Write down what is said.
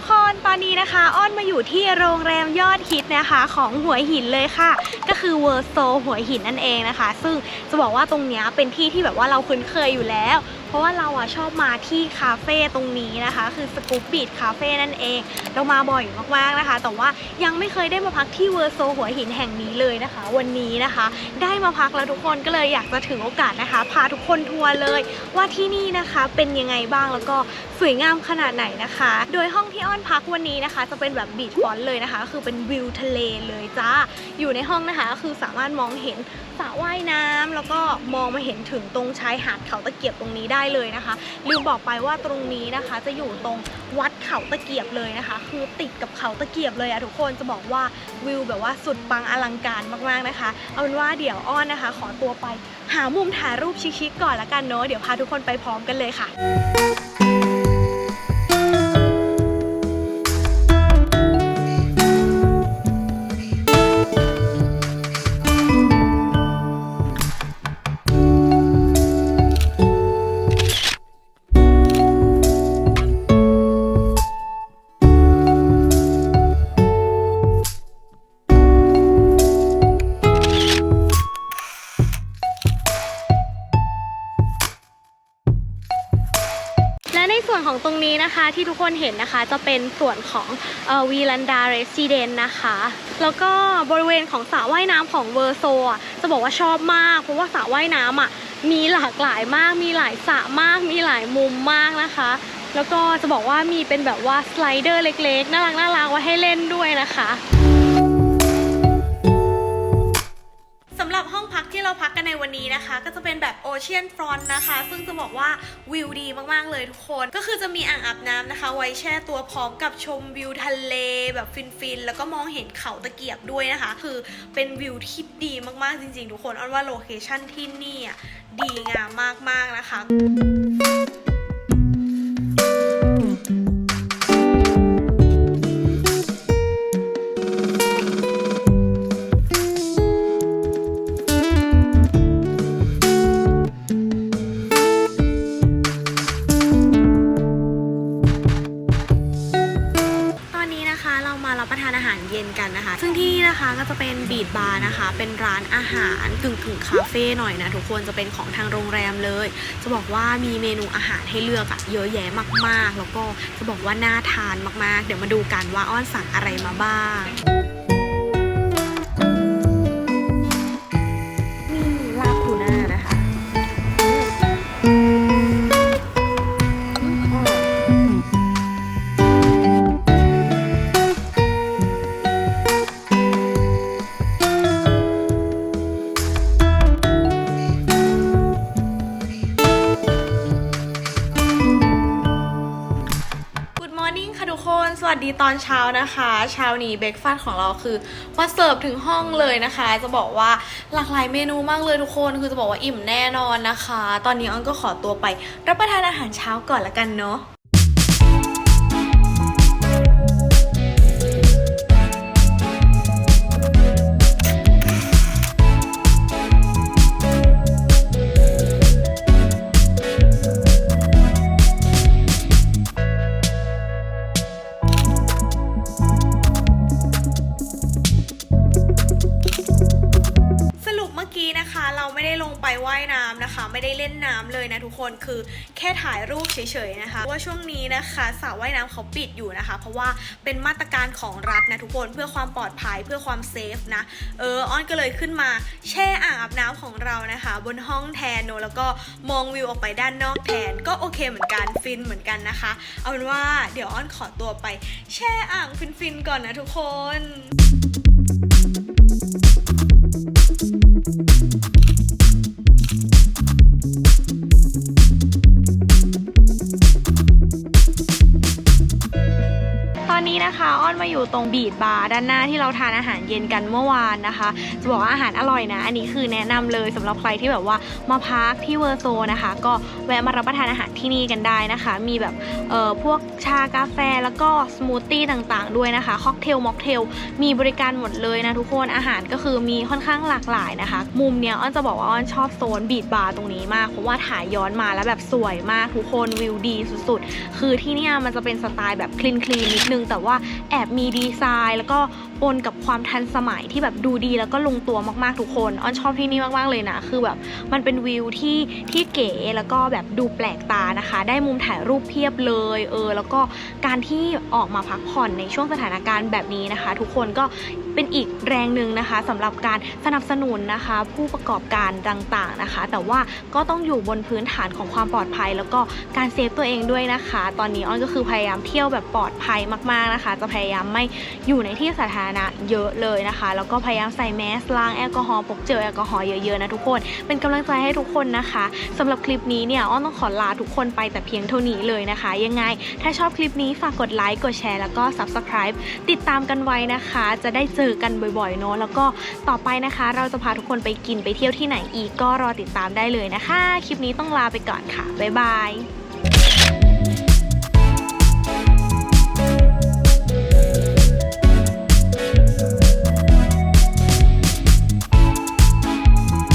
ทุกคนตอนนี้นะคะอ้อนมาอยู่ที่โรงแรมยอดฮิตนะคะของหัวหินเลยค่ะ ก็คือเวอร์โซหัวหินนั่นเองนะคะ ซึ่งจะบอกว่าตรงนี้เป็นที่ที่แบบว่าเราคุ้นเคยอยู่แล้ว เพราะว่าเราอะชอบมาที่คาเฟ่ตรงนี้นะคะ คือสกูปบีดคาเฟ่นั่นเอง เรามาบ่อยมากๆนะคะ แต่ว่ายังไม่เคยได้มาพักที่เวอร์โซหัวหินแห่งนี้เลยนะคะ วันนี้นะคะ ได้มาพักแล้วทุกคนก็เลยอยากจะถือโอกาสนะคะ พาทุกคนทัวร์เลยว่าที่นี่นะคะเป็นยังไงบ้างแล้วก็สวยงามขนาดไหนนะคะ โดยห้องที่อ้อนพักวันนี้นะคะ จะเป็นแบบบีชฟอนเลยนะคะก็คือเป็นวิวทะเลเลยจ้าอยู่ในห้องนะคะก็คือสามารถมองเห็นสระว่ายน้ำแล้วก็มองมาเห็นถึงตรงชายหาดเขาตะเกียบตรงนี้ได้เลยนะคะลืมบอกไปว่าตรงนี้นะคะ จะอยู่ตรงวัดเขาตะเกียบเลยนะคะ คือติดกับเขาตะเกียบเลยอะทุกคนจะบอกว่าวิวแบบว่าสุดปังอลังการมากๆนะคะ เอาเป็นว่าเดี๋ยวอ้อนนะคะ ขอตัวไป หามุมถ่ายรูปชิคๆก่อนละกันเนาะเดี๋ยวพาทุกคนไปพร้อมกันเลยค่ะและ นี้นะคะที่ทุกคนเห็นนะคะจะเป็นส่วนของวีลันดาเรสซิเดนนะคะ แล้วก็บริเวณของสระว่ายน้ำของเวอร์โซอะจะบอกว่าชอบมาก เพราะว่าสระว่ายน้ำอะมีหลากหลายมาก มีหลายสระมาก มีหลายมุมมากนะคะ แล้วก็จะบอกว่ามีเป็นแบบว่าสไลเดอร์เล็กๆ น่ารักน่ารักไว้ให้เล่นด้วยนะคะ สำหรับห้องพักที่เราพักกันในวันนี้นะคะ ก็จะเป็นแบบโอเชียนฟรอนต์นะคะ ซึ่งจะบอกว่าวิวดีมากๆเลยทุกคน ก็คือจะมีอ่างอาบน้ำนะคะ ไว้แช่ตัวพร้อมกับชมวิวทะเลแบบฟินๆ แล้วก็มองเห็นเขาตะเกียบด้วยนะคะ คือเป็นวิวที่ดีมากๆจริงๆ ทุกคนอ้อนว่าโลเคชั่นที่นี่อะดีงามมากๆนะคะ อาหารเย็นกันนะคะ ซึ่งที่นี่นะคะก็จะเป็นบีดบาร์นะคะ เป็นร้านอาหารกึ่งกึ่งคาเฟ่หน่อยนะทุกคนจะเป็นของทางโรงแรมเลย จะบอกว่ามีเมนูอาหารให้เลือกอะเยอะแยะมากๆ แล้วก็จะบอกว่าน่าทานมากๆ เดี๋ยวมาดูกันว่าอ้อนสั่งอะไรมาบ้าง วัสดีตอนเช้านะคะ เช้านี้เบรกฟาสของเราคือมาเสิร์ฟถึงห้องเลยนะคะ จะบอกว่าหลากหลายเมนูมากเลยทุกคนคือจะบอกว่าอิ่มแน่นอนนะคะ ตอนนี้อ้อนก็ขอตัวไปรับประทานอาหารเช้าก่อนละกันเนาะ ไม่ได้เล่นน้ำเลยนะทุกคนคือแค่ถ่ายรูปเฉยๆนะคะเพราะว่าช่วงนี้นะคะสระว่ายน้ำเขาปิดอยู่นะคะ เพราะว่าเป็นมาตรการของรัฐนะทุกคนเพื่อความปลอดภัยเพื่อความเซฟนะเอออ้อนก็เลยขึ้นมาแช่อ่างอาบน้ำของเรานะคะ บนห้องแทนเนแล้วก็มองวิวออกไปด้านนอกแทนก็โอเคเหมือนกันฟินเหมือนกันนะคะ เอาเป็นว่าเดี๋ยวอ้อนขอตัวไป แช่อ่างฟินๆก่อนนะทุกคนตอ มาอยู่ตรงบีดบาร์ด้านหน้าที่เราทานอาหารเย็นกันเมื่อวานนะคะ จะบอกว่าอาหารอร่อยนะ อันนี้คือแนะนำเลยสำหรับใครที่แบบว่ามาพักที่เวอร์โซนะคะ ก็แวะมารับประทานอาหารที่นี่กันได้นะคะ มีแบบเอ่อพวกชากาแฟแล้วก็สมูทตี้ต่างๆ ด้วยนะคะค็อกเทลม็อกเทลมีบริการหมดเลยนะทุกคนอาหารก็คือมีค่อนข้างหลากหลายนะคะ มุมเนี้ยอ้อนจะบอกว่าอ้อนชอบโซนบีดบาร์ตรงนี้มากเพราะว่าถ่ายย้อนมาแล้วแบบสวยมากทุกคนวิวดีสุดๆ คือที่เนี่ยมันจะเป็นสไตล์แบบคลีนคลีนนิดนึง แต่ว่าแอบมีดีไซน์ แล้วก็ปนกับความทันสมัยที่แบบดูดีแล้วก็ลงตัวมากๆทุกคนออนชอบที่นี่มากๆเลยนะ คือแบบมันเป็นวิวที่ที่เก๋แล้วก็แบบดูแปลกตานะคะ ได้มุมถ่ายรูปเพียบเลยเออแล้วก็การที่ออกมาพักผ่อนในช่วงสถานการณ์แบบนี้นะคะ ทุกคนก็เป็นอีกแรงหนึ่งนะคะสำหรับการสนับสนุนนะคะ ผู้ประกอบการต่างๆนะคะ แต่ว่าก็ต้องอยู่บนพื้นฐานของความปลอดภัย แล้วก็การเซฟตัวเองด้วยนะคะ ตอนนี้อ้อนก็คือพยายามเที่ยวแบบปลอดภัยมากๆนะคะ จะพยายามไม่อยู่ในที่สาธารณะเยอะเลยนะคะ แล้วก็พยายามใส่แมสล้างแอลกอฮอล์พกเจลแอลกอฮอล์เยอะๆนะทุกคน เป็นกำลังใจให้ทุกคนนะคะสำหรับคลิปนี้เนี่ยอ้อนต้องขอลาทุกคนไปแต่เพียงเท่านี้เลยนะคะ ยังไง ถ้าชอบคลิปนี้ฝากกดไลค์กดแชร์แล้วก็ subscribe ติดตามกันไว้นะคะ จะได้เจอกันบ่อยๆเนาะแล้วก็ต่อไปนะคะ เราจะพาทุกคนไปกินไปเที่ยวที่ไหนอีกก็รอติดตามได้เลยนะคะ คลิปนี้ต้องลาไปก่อนค่ะบ๊ายบาย